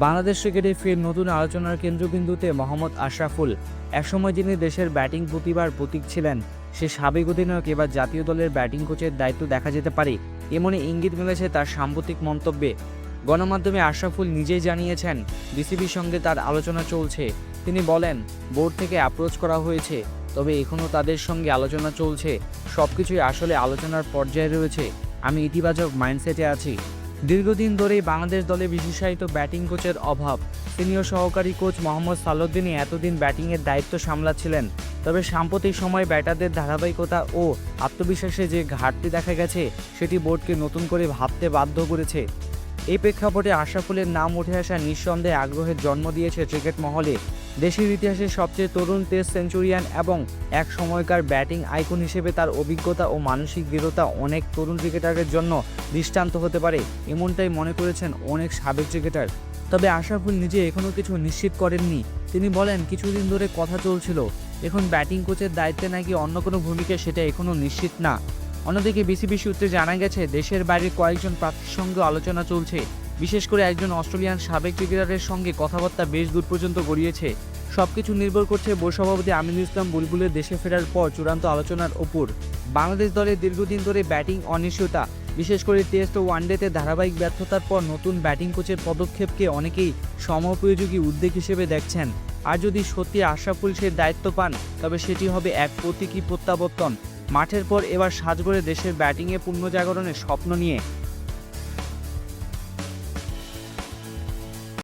বাংলাদেশ ক্রিকেটে ফের নতুন আলোচনার কেন্দ্রবিন্দুতে মোহাম্মদ আশরাফুল। একসময় যিনি দেশের ব্যাটিং প্রতিভার প্রতীক ছিলেন, সে সাবেক অধিনায়ক এবার জাতীয় দলের ব্যাটিং কোচের দায়িত্ব দেখা যেতে পারে, এমনই ইঙ্গিত মিলেছে তার সাম্প্রতিক মন্তব্যে। গণমাধ্যমে আশরাফুল নিজেই জানিয়েছেন, বিসিবির সঙ্গে তার আলোচনা চলছে। তিনি বলেন, বোর্ড থেকে অ্যাপ্রোচ করা হয়েছে, তবে এখনও তাদের সঙ্গে আলোচনা চলছে। সব কিছুই আসলে আলোচনার পর্যায়ে রয়েছে। আমি ইতিবাচক মাইন্ডসেটে আছি। দীর্ঘদিন ধরেই বাংলাদেশ দলে বিশেষায়িত ব্যাটিং কোচের অভাব। সিনিয়র সহকারী কোচ মোহাম্মদ সালুদ্দিনই এতদিন ব্যাটিংয়ের দায়িত্ব সামলাচ্ছিলেন। তবে সাম্প্রতিক সময় ব্যাটারদের ধারাবাহিকতা ও আত্মবিশ্বাসে যে ঘাটতি দেখা গেছে, সেটি বোর্ডকে নতুন করে ভাবতে বাধ্য করেছে। এই প্রেক্ষাপটে আশরাফুলের নাম উঠে আসা নিঃসন্দেহে আগ্রহের জন্ম দিয়েছে ক্রিকেট মহলে। দেশের ইতিহাসে সবচেয়ে তরুণ টেস্ট সেঞ্চুরিয়ান এবং এক সময়কার ব্যাটিং আইকন হিসেবে তার অভিজ্ঞতা ও মানসিক দৃঢ়তা অনেক তরুণ ক্রিকেটারের জন্য দৃষ্টান্ত হতে পারে, এমনটাই মনে করেছেন অনেক সাবেক ক্রিকেটার। তবে আশরাফুল নিজে এখনও কিছু নিশ্চিত করেননি। তিনি বলেন, কিছুদিন ধরে কথা চলছিল, এখন ব্যাটিং কোচের দায়িত্বে নাকি অন্য কোনো ভূমিকা সেটা এখনও নিশ্চিত না। অন্যদিকে বিসিবি সূত্রে জানা গেছে, দেশের বাইরে কয়েকজন প্রার্থীর সঙ্গে আলোচনা চলছে। বিশেষ করে একজন অস্ট্রেলিয়ান সাবেক ক্রিকেটারের সঙ্গে কথাবার্তা বেশ দূর পর্যন্ত গড়িয়েছে। সবকিছু নির্ভর করছে বোর্ড সভাপতি আমিনুল ইসলাম বুলবুলের দেশে ফেরার পর চূড়ান্ত আলোচনার ওপর। বাংলাদেশ দলের দীর্ঘদিন ধরে ব্যাটিং অনিশ্চয়তা, বিশেষ করে টেস্ট ও ওয়ানডেতে ধারাবাহিক ব্যর্থতার পর নতুন ব্যাটিং কোচের পদক্ষেপকে অনেকেই সমপযোগী উদ্যোগ হিসেবে দেখছেন। আর যদি সত্যি আশরাফুল সে দায়িত্ব পান, তবে সেটি হবে এক প্রতীকী প্রত্যাবর্তন। মাঠের পর এবার সাজগড়ে দেশের ব্যাটিংয়ে পুনর্জাগরণের স্বপ্ন নিয়ে